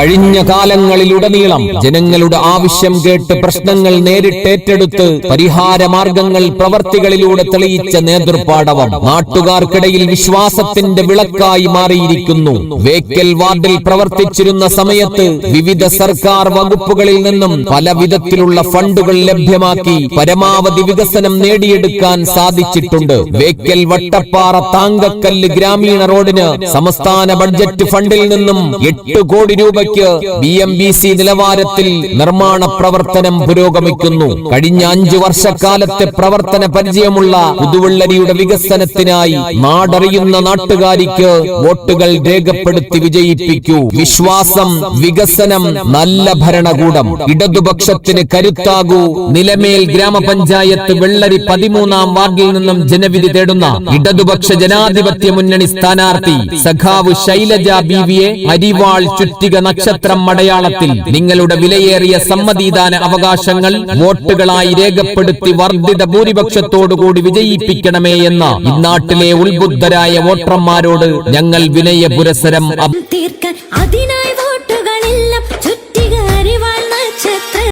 കഴിഞ്ഞ കാലങ്ങളിലുടനീളം ജനങ്ങളുടെ ആവശ്യം കേട്ട് പ്രശ്നങ്ങൾ നേരിട്ടേറ്റെടുത്ത് പരിഹാര മാർഗങ്ങൾ പ്രവർത്തികളിലൂടെ തെളിയിച്ച നേതൃപാടവം നാട്ടുകാർക്കിടയിൽ വിശ്വാസത്തിന്റെ വിളക്കായി മാറിയിരിക്കുന്നു. വേക്കൽ വാർഡിൽ പ്രവർത്തിച്ചിരുന്ന സമയത്ത് വിവിധ സർക്കാർ വകുപ്പുകളിൽ നിന്നും പല വിധത്തിലുള്ള ഫണ്ടുകൾ ലഭ്യമാക്കി പരമാവധി വികസനം നേടിയെടുക്കാൻ സാധിച്ചിട്ടുണ്ട്. വേക്കൽ വട്ടപ്പാറ താങ്കക്കല്ല് ഗ്രാമീണ റോഡിന് സംസ്ഥാന ബഡ്ജറ്റ് ഫണ്ടിൽ നിന്നും എട്ട് കോടി രൂപയ്ക്ക് ബി എം ബി സി നിലവാരത്തിൽ നിർമ്മാണ പ്രവർത്തനം പുരോഗമിക്കുന്നു. കഴിഞ്ഞ അഞ്ചു വർഷക്കാലത്തെ പ്രവർത്തന പരിചയമുള്ള പുതുവെള്ളരിയുടെ വികസനത്തിനായി നാടറിയുന്ന നാട്ടുകാരിക്ക് വോട്ടുകൾ രേഖപ്പെടുത്തി വിജയിപ്പിക്കൂ. വിശ്വാസം വികസനം നല്ല ഭരണകൂടം. ഇടതുപക്ഷത്തിന് കരുത്താകൂ. നിലമേൽ ഗ്രാമപഞ്ചായത്ത് വെള്ളരി പതിമൂന്നാം വാർഡിൽ നിന്നും ജനവിധി തേടുന്ന ഇടതുപക്ഷ ജനാധിപത്യ മുന്നണി സ്ഥാനാർത്ഥി സഖാവ് ശൈലജ ബി വിയെ അരിവാൾ ചുറ്റിക നക്ഷത്രം അടയാളത്തിൽ നിങ്ങളുടെ വിലയേറിയ സമ്മതിദാന അവകാശങ്ങൾ വോട്ടുകളായി രേഖപ്പെടുത്തി വർദ്ധിത ഭൂരിപക്ഷത്തോടുകൂടി വിജയിപ്പിക്കണമേ എന്ന ഇന്നാട്ടിലെ ഉത്ബുദ്ധരായ വോട്ടർമാരോട് ഞങ്ങൾ വിനയ പുരസരം തീർക്കാൻ അതിനായി അതിനാ